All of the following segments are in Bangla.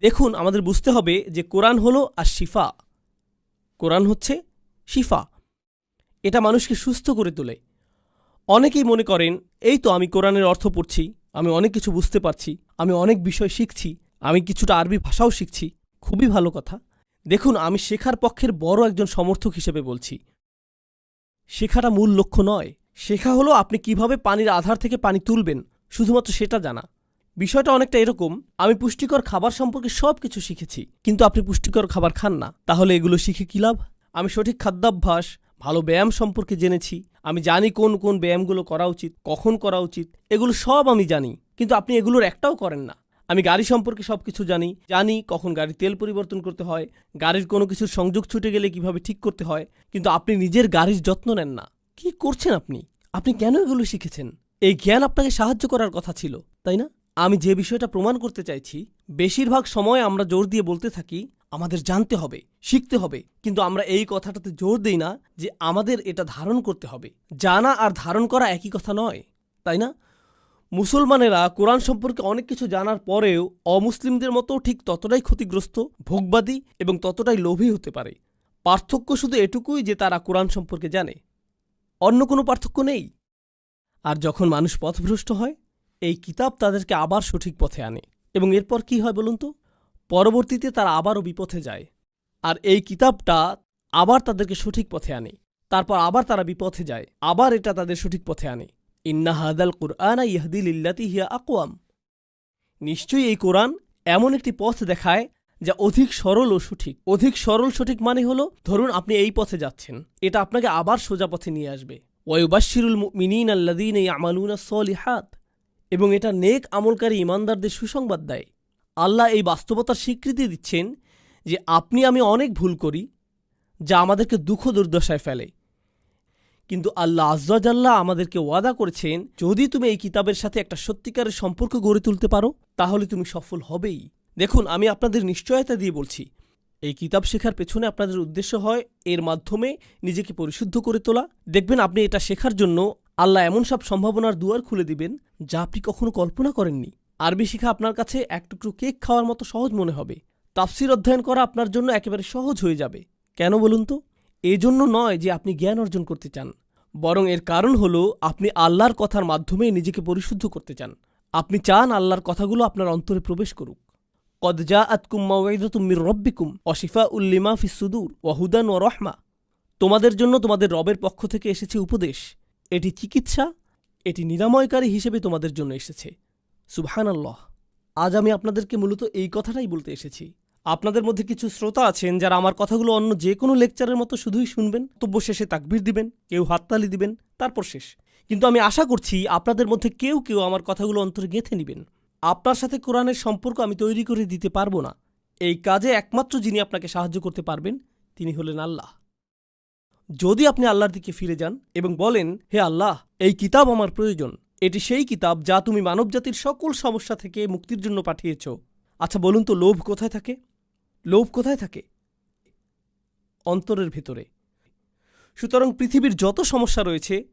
দেখুন, আমাদের বুঝতে হবে যে কোরআন হলো আর শিফা। কোরআন হচ্ছে শিফা। এটা মানুষকে সুস্থ করে তোলে। অনেকেই মনে করেন, এই তো আমি কোরআনের অর্থ পড়ছি, আমি অনেক কিছু বুঝতে পারছি, আমি অনেক বিষয় শিখছি, আমি কিছুটা আরবি ভাষাও শিখছি। খুবই ভালো কথা। দেখুন, আমি শেখার পক্ষের বড় একজন সমর্থক হিসেবে বলছি। শেখাটা মূল লক্ষ্য নয়। শেখা হলো আপনি কীভাবে পানির আধার থেকে পানি তুলবেন, শুধুমাত্র সেটা জানা। বিষয়টা অনেকটা এরকম, আমি পুষ্টিকর খাবার সম্পর্কে সব কিছু শিখেছি, কিন্তু আপনি পুষ্টিকর খাবার খান না, তাহলে এগুলো শিখে কী লাভ? আমি সঠিক খাদ্যাভ্যাস, ভালো ব্যায়াম সম্পর্কে জেনেছি, আমি জানি কোন কোন ব্যায়ামগুলো করা উচিত, কখন করা উচিত, এগুলো সব আমি জানি, কিন্তু আপনি এগুলোর একটাও করেন না। আমি গাড়ি সম্পর্কে সব কিছু জানি জানি কখন গাড়ির তেল পরিবর্তন করতে হয়, গাড়ির কোনো কিছুর সংযোগ ছুটে গেলে কীভাবে ঠিক করতে হয়, কিন্তু আপনি নিজের গাড়ির যত্ন নেন না। কি করছেন আপনি? আপনি কেন এগুলো শিখেছেন? এই জ্ঞান আপনাকে সাহায্য করার কথা ছিল, তাই না? আমি যে বিষয়টা প্রমাণ করতে চাইছি, বেশিরভাগ সময় আমরা জোর দিয়ে বলতে থাকি, আমাদের জানতে হবে, শিখতে হবে, কিন্তু আমরা এই কথাটাতে জোর দেই না যে আমাদের এটা ধারণ করতে হবে। জানা আর ধারণ করা একই কথা নয়, তাই না? মুসলমানেরা কোরআন সম্পর্কে অনেক কিছু জানার পরেও অমুসলিমদের মতো ঠিক ততটাই ক্ষতিগ্রস্ত, ভোগবাদী এবং ততটাই লোভী হতে পারে। পার্থক্য শুধু এটুকুই যে তারা কোরআন সম্পর্কে জানে। অন্য কোনো পার্থক্য নেই? আর যখন মানুষ পথভ্রষ্ট হয় এই কিতাব তাদেরকে আবার সঠিক পথে আনে। এবং এরপর কি হয় বলুন তো? পরবর্তীতে তারা আবারও বিপথে যায়। আর এই কিতাবটা আবার তাদেরকে সঠিক পথে আনে। তারপর আবার তারা বিপথে যায়। আবার এটা তাদের সঠিক পথে আনে। ইন্না হাদাল কুরআনা ইহদিল ইল্লাতি হিয়া আকওয়াম। নিশ্চয়ই এই কোরআন এমন একটি পথ দেখায় যা অধিক সরল ও সঠিক। অধিক সরল সঠিক মানে হলো, ধরুন আপনি এই পথে যাচ্ছেন। এটা আপনাকে আবার সোজা পথে নিয়ে আসবে। ওয়ুবাশিরুল মিনীন আল্লাদিন এই আমালুনা সলিহাত। এবং এটা নেক আমলকারী ইমানদারদের সুসংবাদ দেয়। আল্লাহ এই বাস্তবতার স্বীকৃতি দিচ্ছেন যে আপনি আমি অনেক ভুল করি, যা আমাদেরকে দুঃখ দুর্দশায় ফেলে। কিন্তু আল্লাহ আজ্লাহ আমাদেরকে ওয়াদা করেছেন, যদি তুমি এই কিতাবের সাথে একটা সত্যিকারের সম্পর্ক গড়ে তুলতে পারো, তাহলে তুমি সফল হবেই। দেখুন, আমি আপনাদের নিশ্চয়তা দিয়ে বলছি, এই কিতাব শেখার পেছনে আপনাদের উদ্দেশ্য হয়, এর মাধ্যমে নিজেকে পরিশুদ্ধ করে তোলা। দেখবেন, আপনি এটা শেখার জন্য আল্লাহ এমন সব সম্ভাবনার দুয়ার খুলে দিবেন যা আপনি কখনো কল্পনা করেননি। আরবি শেখা আপনার কাছে এক টুকরো কেক খাওয়ার মতো সহজ মনে হবে। তাফসির অধ্যয়ন করা আপনার জন্য একেবারে সহজ হয়ে যাবে। কেন বলুন তো? এজন্য নয় যে আপনি জ্ঞান অর্জন করতে চান। বরং এর কারণ হল আপনি আল্লাহর কথার মাধ্যমে নিজেকে পরিশুদ্ধ করতে চান। আপনি চান আল্লাহর কথাগুলো আপনার অন্তরে প্রবেশ করুক। কদ জা আতকুম মাওয়াইদাতুম্মির রব্বিকুম অশিফা উল্লিমা ফিসুদুর ওয়াহুদান ও রহমা। তোমাদের জন্য তোমাদের রবের পক্ষ থেকে এসেছে উপদেশ। এটি চিকিৎসা, এটি নিরাময়কারী হিসেবে তোমাদের জন্য এসেছে। সুবহান আল্লাহ আজ আমি আপনাদেরকে মূলত এই কথাটাই বলতে এসেছি। আপনাদের মধ্যে কিছু শ্রোতা আছেন যারা আমার কথাগুলো অন্য যে কোনো লেকচারের মতো শুধুই শুনবেন তব্য শেষে তাকবির দিবেন, কেউ হাততালি দিবেন, তারপর শেষ। কিন্তু আমি আশা করছি আপনাদের মধ্যে কেউ কেউ আমার কথাগুলো অন্তরে গেঁথে নেবেন। আপনার সাথে কোরআনের সম্পর্ক আমি তৈরি করে দিতে পারব না। এই কাজে একমাত্র যিনি আপনাকে সাহায্য করতে পারবেন, তিনি হলেন আল্লাহ। যদি আপনি আল্লাহর দিকে ফিরে যান এবং বলেন, হে আল্লাহ, এই কিতাব আমার প্রয়োজন। এটি সেই কিতাব যা তুমি মানবজাতির সকল সমস্যা থেকে মুক্তির জন্য পাঠিয়েছ। আচ্ছা বলুন তো, লোভ কোথায় থাকে? লোভ কোথায় থাকে? অন্তরের ভেতরে। সুতরাং পৃথিবীর যত সমস্যা রয়েছে,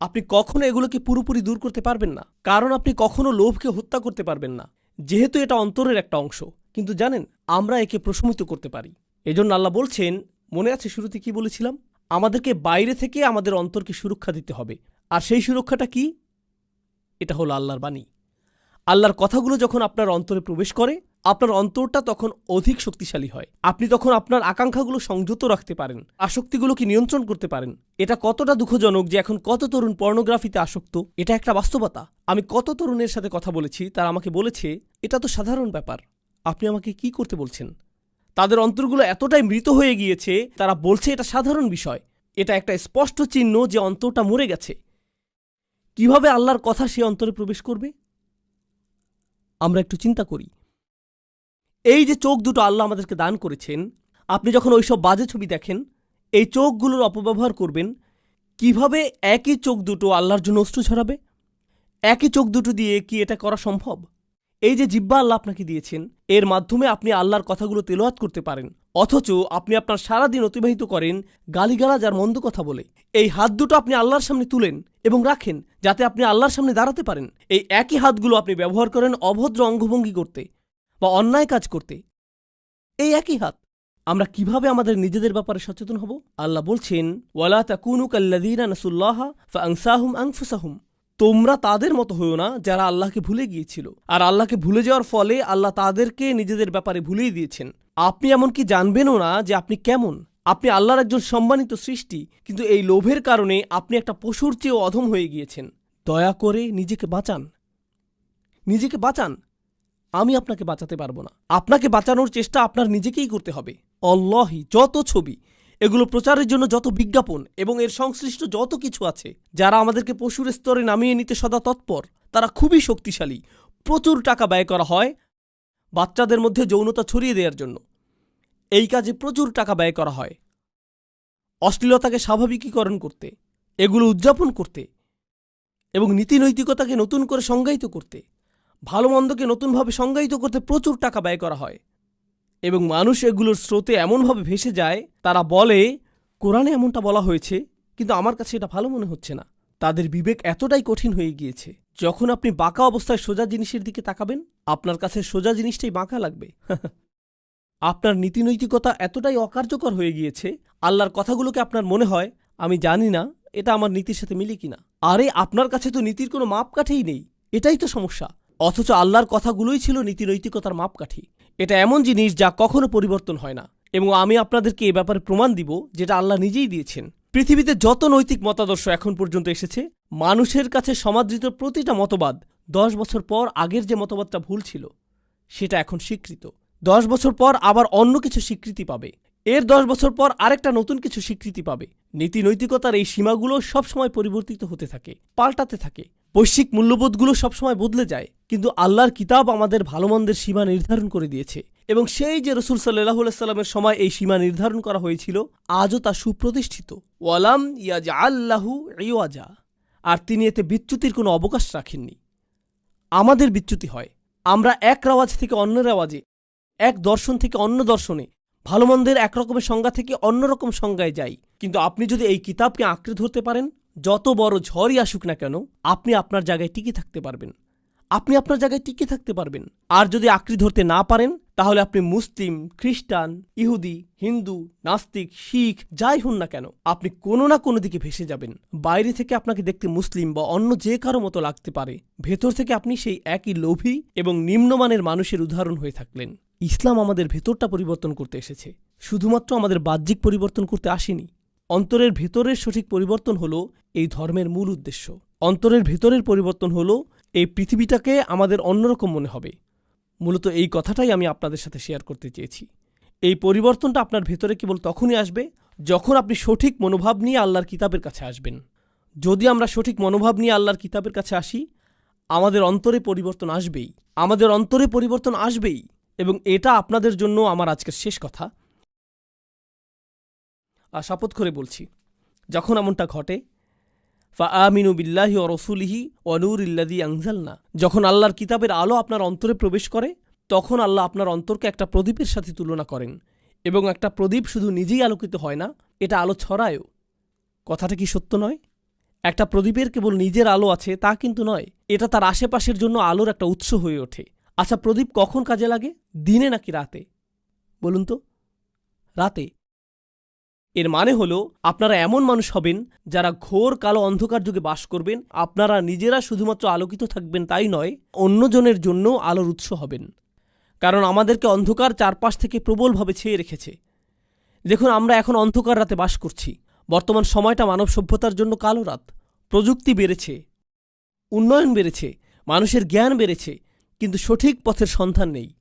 আপনি কখনো এগুলোকে পুরোপুরি দূর করতে পারবেন না। কারণ আপনি কখনো লোভকে হত্যা করতে পারবেন না। যেহেতু এটা অন্তরের একটা অংশ। কিন্তু জানেন, আমরা একে প্রশমিত করতে পারি। এজন্য আল্লাহ বলছেন মনে আছে শুরুতে কি বলেছিলাম? আমাদেরকে বাইরে থেকে আমাদের অন্তরকে সুরক্ষা দিতে হবে। আর সেই সুরক্ষাটা কি? এটা হলো আল্লাহর বাণী। আল্লাহর কথাগুলো যখন আপনার অন্তরে প্রবেশ করে, আপনার অন্তরটা তখন অধিক শক্তিশালী হয়। আপনি তখন আপনার আকাঙ্ক্ষাগুলো সংযত রাখতে পারেন, আসক্তিগুলোকে নিয়ন্ত্রণ করতে পারেন। এটা কতটা দুঃখজনক যে এখন কত তরুণ পর্নোগ্রাফিতে আসক্ত। এটা একটা বাস্তবতা। আমি কত তরুণের সাথে কথা বলেছি, তারা আমাকে বলেছে, এটা তো সাধারণ ব্যাপার। আপনি আমাকে কি করতে বলছেন? তাদের অন্তরগুলো এতটাই মৃত হয়ে গিয়েছে, তারা বলছে এটা সাধারণ বিষয়। এটা একটা স্পষ্ট চিহ্ন যে অন্তরটা মরে গেছে। কীভাবে আল্লাহর কথা সে অন্তরে প্রবেশ করবে? আমরা একটু চিন্তা করি। এই যে চোখ দুটো আল্লাহ আমাদেরকে দান করেছেন, আপনি যখন ওইসব বাজে ছবি দেখেন, এই চোখগুলোর অপব্যবহার করবেন, কীভাবে একই চোখ দুটো আল্লাহর জন্য অস্ত্র ছড়াবে? একই চোখ দুটো দিয়ে কি এটা করা সম্ভব? এই যে জিব্বা আল্লাহ আপনাকে দিয়েছেন, এর মাধ্যমে আপনি আল্লাহর কথাগুলো তেলোয়াত করতে পারেন। অথচ আপনি আপনার সারা দিন অতিবাহিত করেন গালিগালাজ আর মন্দ কথা বলে। এই হাত দুটো আপনি আল্লাহর সামনে তুলেন এবং রাখেন যাতে আপনি আল্লাহর সামনে দাঁড়াতে পারেন। এই একই হাতগুলো আপনি ব্যবহার করেন অভদ্র অঙ্গভঙ্গি করতে বা অন্যায় কাজ করতে। এই একই হাত, আমরা কীভাবে আমাদের নিজেদের ব্যাপারে সচেতন হব? আল্লাহ বলছেন, ওয়ালা তাকুনু কাল্লাযীনা নাসুল্লাহা ফাআনসাহুম আনফুসাহুম। তোমরা তাদের মতো হইও না যারা আল্লাহকে ভুলে গিয়েছিল। আর আল্লাহকে ভুলে যাওয়ার ফলে আল্লাহ তাদেরকে নিজেদের ব্যাপারে ভুলেই দিয়েছেন। আপনি এমনকি জানবেনও না যে আপনি কেমন। আপনি আল্লাহর একজন সম্মানিত সৃষ্টি, কিন্তু এই লোভের কারণে আপনি একটা পশুর চেয়েও অধম হয়ে গিয়েছেন। দয়া করে নিজেকে বাঁচান। নিজেকে বাঁচান। আমি আপনাকে বাঁচাতে পারব না। আপনাকে বাঁচানোর চেষ্টা আপনার নিজেকেই করতে হবে। অল্লাহি, যত ছবি। এগুলো প্রচারের জন্য যত বিজ্ঞাপন এবং এর সংশ্লিষ্ট যত কিছু আছে, যারা আমাদেরকে পশুর স্তরে নামিয়ে নিতে সদা তৎপর, তারা খুবই শক্তিশালী। প্রচুর টাকা ব্যয় করা হয় বাচ্চাদের মধ্যে যৌনতা ছড়িয়ে দেওয়ার জন্য। এই কাজে প্রচুর টাকা ব্যয় করা হয়। অশ্লীলতাকে স্বাভাবিকীকরণ করতে, এগুলো উদযাপন করতে এবং নীতি নৈতিকতাকে নতুন করে সংজ্ঞায়িত করতে ভালো মন্দকে নতুনভাবে সংজ্ঞায়িত করতে প্রচুর টাকা ব্যয় করা হয়। এবং মানুষ এগুলোর স্রোতে এমনভাবে ভেসে যায়, তারা বলে, কোরআনে এমনটা বলা হয়েছে, কিন্তু আমার কাছে এটা ভালো মনে হচ্ছে না। তাদের বিবেক এতটাই কঠিন হয়ে গিয়েছে। যখন আপনি বাঁকা অবস্থায় সোজা জিনিসের দিকে তাকাবেন, আপনার কাছে সোজা জিনিসটাই বাঁকা লাগবে। আপনার নীতিনৈতিকতা এতটাই অকার্যকর হয়ে গিয়েছে, আল্লাহর কথাগুলোকে আপনার মনে হয়, আমি জানি না, এটা আমার নীতির সাথে মিলে কিনা। আরে, আপনার কাছে তো নীতির কোনো মাপকাঠেই নেই, এটাই তো সমস্যা। অথচ আল্লাহর কথাগুলোই ছিল নীতিনৈতিকতার মাপকাঠি। এটা এমন জিনিস যা কখনো পরিবর্তন হয় না। এবং আমি আপনাদেরকে এ ব্যাপারে প্রমাণ দিব যেটা আল্লাহ নিজেই দিয়েছেন। পৃথিবীতে যত নৈতিক মতাদর্শ এখন পর্যন্ত এসেছে, মানুষের কাছে সমাদৃত প্রতিটা মতবাদ দশ বছর পর আগের যে মতবাদটা ভুল ছিল, সেটা এখন স্বীকৃত। দশ বছর পর আবার অন্য কিছু স্বীকৃতি পাবে। এর দশ বছর পর আরেকটা নতুন কিছু স্বীকৃতি পাবে। নীতি নৈতিকতার এই সীমাগুলো সবসময় পরিবর্তিত হতে থাকে, পাল্টাতে থাকে। বৈশ্বিক মূল্যবোধগুলো সবসময় বদলে যায়, কিন্তু আল্লাহর কিতাব আমাদের ভালো মন্দের সীমা নির্ধারণ করে দিয়েছে। এবং সেই যে রসুল সাল্লাহ সাল্লামের সময় এই সীমা নির্ধারণ করা হয়েছিল, আজও তা সুপ্রতিষ্ঠিত। ওয়ালাম ইয়াজা আল্লাহু ইওয়াজা। আর তিনি এতে বিচ্যুতির কোনো অবকাশ রাখেননি। আমাদের বিচ্যুতি হয়। আমরা এক রেওয়াজ থেকে অন্য রেওয়াজে, এক দর্শন থেকে অন্য দর্শনে ভালো মন্দের একরকমের সংজ্ঞা থেকে অন্যরকম সংজ্ঞায় যাই। কিন্তু আপনি যদি এই কিতাবকে আঁকড়ে ধরতে পারেন যত বড় ঝড়ই আসুক না কেন, আপনি আপনার জায়গায় টিকে থাকতে পারবেন। আপনি আপনার জায়গায় টিকে থাকতে পারবেন। আর যদি আঁকড়ে ধরতে না পারেন, তাহলে আপনি মুসলিম, খ্রিস্টান, ইহুদি, হিন্দু, নাস্তিক, শিখ, যাই হন না কেন, আপনি কোনো না কোনো দিকে ভেসে যাবেন। বাইরে থেকে আপনাকে দেখতে মুসলিম বা অন্য যে কারও মতো লাগতে পারে। ভেতর থেকে আপনি সেই একই লোভী এবং নিম্নমানের মানুষের উদাহরণ হয়ে থাকলেন। ইসলাম আমাদের ভেতরটা পরিবর্তন করতে এসেছে। শুধুমাত্র আমাদের বাহ্যিক পরিবর্তন করতে আসেনি। অন্তরের ভেতরের সঠিক পরিবর্তন হলো এই ধর্মের মূল উদ্দেশ্য। অন্তরের ভেতরের পরিবর্তন হলো এই পৃথিবীটাকে আমাদের অন্যরকম মনে হবে। মূলত এই কথাটাই আমি আপনাদের সাথে শেয়ার করতে চেয়েছি। এই পরিবর্তনটা আপনার ভেতরে কেবল তখনই আসবে যখন আপনি সঠিক মনোভাব নিয়ে আল্লাহর কিতাবের কাছে আসবেন। যদি আমরা সঠিক মনোভাব নিয়ে আল্লাহর কিতাবের কাছে আসি, আমাদের অন্তরে পরিবর্তন আসবেই। আমাদের অন্তরে পরিবর্তন আসবেই এবং এটা আপনাদের জন্য আমার আজকের শেষ কথা। শপথ করে বলছি, যখন এমনটা ঘটে ফা আমিনু বিল্লাহি ও রসুলিহি অনুর ইল্লাদি আংজালনা যখন আল্লাহর কিতাবের আলো আপনার অন্তরে প্রবেশ করে, তখন আল্লাহ আপনার অন্তরকে একটা প্রদীপের সাথে তুলনা করেন এবং একটা প্রদীপ শুধু নিজেই আলোকিত হয় না, এটা আলো ছড়ায়ও। কথাটা কি সত্য নয়? একটা প্রদীপের কেবল নিজের আলো আছে তা কিন্তু নয়, এটা তার আশেপাশের জন্য আলোর একটা উৎস হয়ে ওঠে। আচ্ছা প্রদীপ কখন কাজে লাগে? দিনে নাকি রাতে? বলুন তো। রাতে। এর মানে হলো, আপনারা এমন মানুষ হবেন যারা ঘোর কালো অন্ধকার যুগে বাস করবেন, আপনারা নিজেরা শুধুমাত্র আলোকিত থাকবেন তাই নয়, অন্যজনের জন্য আলোর উৎস হবেন। কারণ আমাদেরকে অন্ধকার চারপাশ থেকে প্রবলভাবে ছেয়ে রেখেছে। দেখুন, আমরা এখন অন্ধকার রাতে বাস করছি। বর্তমান সময়টা মানব সভ্যতার জন্য কালো রাত। প্রযুক্তি বেড়েছে, উন্নয়ন বেড়েছে, মানুষের জ্ঞান বেড়েছে, কিন্তু সঠিক পথের সন্ধান নেই।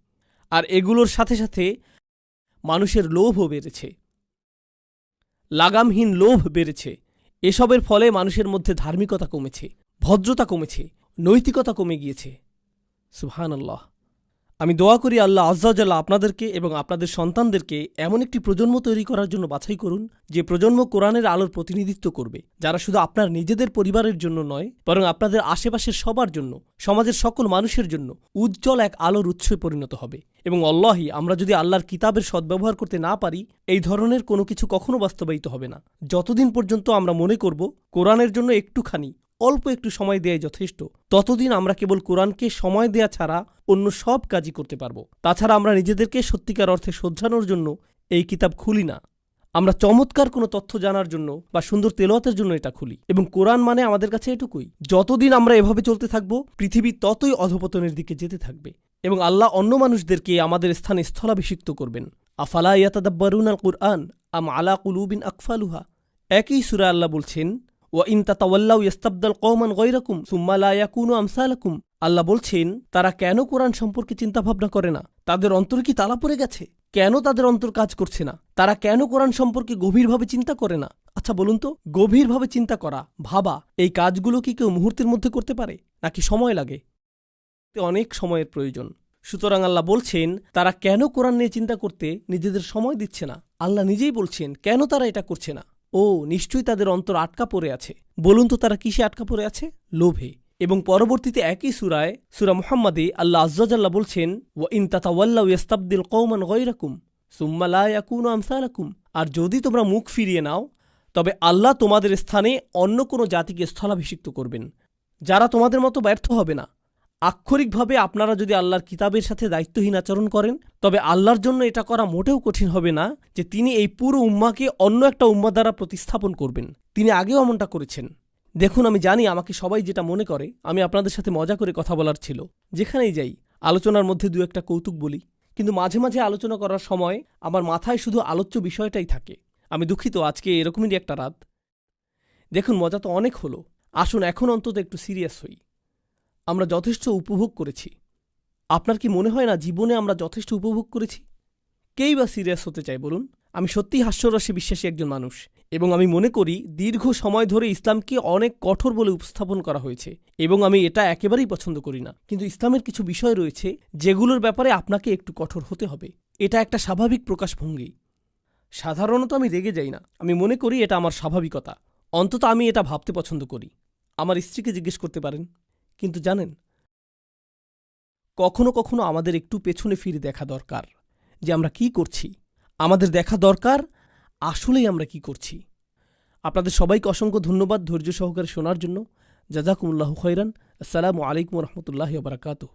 আর এগুলোর সাথে সাথে মানুষের লোভও বেড়েছে। লাগামহীন লোভ বেড়েছে। এসবের ফলে মানুষের মধ্যে ধার্মিকতা কমেছে, ভদ্রতা কমেছে, নৈতিকতা কমে গিয়েছে। সুহান আল্লাহ আমি দোয়া করি আল্লাহ আজ্জাজাল্লাহ আপনাদেরকে এবং আপনাদের সন্তানদেরকে এমন একটি প্রজন্ম তৈরি করার জন্য বাছাই করুন, যে প্রজন্ম কোরআনের আলোর প্রতিনিধিত্ব করবে, যারা শুধু আপনার নিজেদের পরিবারের জন্য নয়, বরং আপনাদের আশেপাশের সবার জন্য, সমাজের সকল মানুষের জন্য উজ্জ্বল এক আলোর উৎসে পরিণত হবে। এবং অল্লাহি আমরা যদি আল্লাহর কিতাবের সদ্ব্যবহার করতে না পারি, এই ধরনের কোনো কিছু কখনো বাস্তবায়িত হবে না। যতদিন পর্যন্ত আমরা মনে করব, কোরআনের জন্য একটুখানি অল্প একটু সময় দেয় যথেষ্ট। ততদিন আমরা কেবল কোরআনকে সময় দেয়া ছাড়া অন্য সব কাজই করতে পারব। তাছাড়া আমরা নিজেদেরকে সত্যিকার অর্থে শোধরানোর জন্য এই কিতাব খুলি না। আমরা চমৎকার কোনো তথ্য জানার জন্য বা সুন্দর তেলোয়াতের জন্য এটা খুলি। এবং কোরআন মানে আমাদের কাছে এটুকুই। যতদিন আমরা এভাবে চলতে থাকব, পৃথিবী ততই অধপতনের দিকে যেতে থাকবে। এবং আল্লাহ অন্য মানুষদেরকে আমাদের স্থানে স্থলাভিষিক্ত করবেন। আফালা ইয়াতাদাব্বারুন আল কুরআন আম আলা কুলুবিন আকফালুহা? একই সুরা আল্লাহ বলছেন আল্লাহ বলছেন, তারা কেন কোরআন সম্পর্কে চিন্তাভাবনা করে না? তাদের অন্তর কি তালা পড়ে গেছে? কেন তাদের অন্তর কাজ করছে না? তারা কেন কোরআন সম্পর্কে গভীরভাবে চিন্তা করে না? আচ্ছা বলুন তো, গভীরভাবে চিন্তা করা, ভাবা, এই কাজগুলো কি কেউ মুহূর্তের মধ্যে করতে পারে? নাকি সময় লাগে? অনেক সময়ের প্রয়োজন। সুতরাং আল্লাহ বলছেন, তারা কেন কোরআন নিয়ে চিন্তা করতে নিজেদের সময় দিচ্ছে না? আল্লাহ নিজেই বলছেন, কেন তারা এটা করছে না? ও, নিশ্চয়ই তাদের অন্তর আটকা পড়ে আছে। বলুন তো তারা কিসে আটকা পড়ে আছে? লোভে। এবং পরবর্তীতে একই সুরায়, সুরা মোহাম্মদে আল্লাহ আজ্জাজাল্লাহ বলছেন, ওয়া ইন তাতাওয়াল্লাউ ইয়াস্তাবদিল কওমান গায়রাকুম, সুম্মা লা ইয়াকুনু আমসালাকুম। আর যদি তোমরা মুখ ফিরিয়ে নাও, তবে আল্লাহ তোমাদের স্থানে অন্য কোনো জাতিকে স্থলাভিষিক্ত করবেন, যারা তোমাদের মতো ব্যর্থ হবে না। আক্ষরিকভাবে আপনারা যদি আল্লাহর কিতাবের সাথে দায়িত্বহীন আচরণ করেন, তবে আল্লাহর জন্য এটা করা মোটেও কঠিন হবে না যে তিনি এই পুরো উম্মাকে অন্য একটা উম্মা দ্বারা প্রতিস্থাপন করবেন। তিনি আগেও এমনটা করেছেন। দেখুন, আমি জানি আমাকে সবাই যেটা মনে করে, আমি আপনাদের সাথে মজা করে কথা বলার ছিল। যেখানেই যাই, আলোচনার মধ্যে দু একটা কৌতুক বলি। কিন্তু মাঝে মাঝে আলোচনা করার সময় আমার মাথায় শুধু আলোচ্য বিষয়টাই থাকে। আমি দুঃখিত, আজকে এরকমই একটা রাত। দেখুন, মজা তো অনেক হলো। আসুন, এখন অন্তত একটু সিরিয়াস হই। আমরা যথেষ্ট উপভোগ করেছি। আপনার কি মনে হয় না জীবনে আমরা যথেষ্ট উপভোগ করেছি? কেই বা সিরিয়াস হতে চাই বলুন? আমি সত্যিই হাস্যরসে বিশ্বাসী একজন মানুষ এবং আমি মনে করি দীর্ঘ সময় ধরে ইসলামকে অনেক কঠোর বলে উপস্থাপন করা হয়েছে এবং আমি এটা একেবারেই পছন্দ করি না। কিন্তু ইসলামের কিছু বিষয় রয়েছে যেগুলোর ব্যাপারে আপনাকে একটু কঠোর হতে হবে। এটা একটা স্বাভাবিক প্রকাশভঙ্গি। সাধারণত আমি রেগে যাই না। আমি মনে করি এটা আমার স্বাভাবিকতা। অন্তত আমি এটা ভাবতে পছন্দ করি। আমার স্ত্রীকে জিজ্ঞেস করতে পারেন। কিন্তু জানেন, কখনো কখনো আমাদের একটু পেছনে ফিরে দেখা দরকার যে আমরা কি করছি। আমাদের দেখা দরকার আসলেই আমরা কি করছি। আপনাদের সবাইকে অসংখ্য ধন্যবাদ ধৈর্য সহকারে শোনার জন্য। জাজাকুমুল্লাহ খৈরান আসসালামু আলাইকুম রহমতুল্লাহ বারাকাতুহ।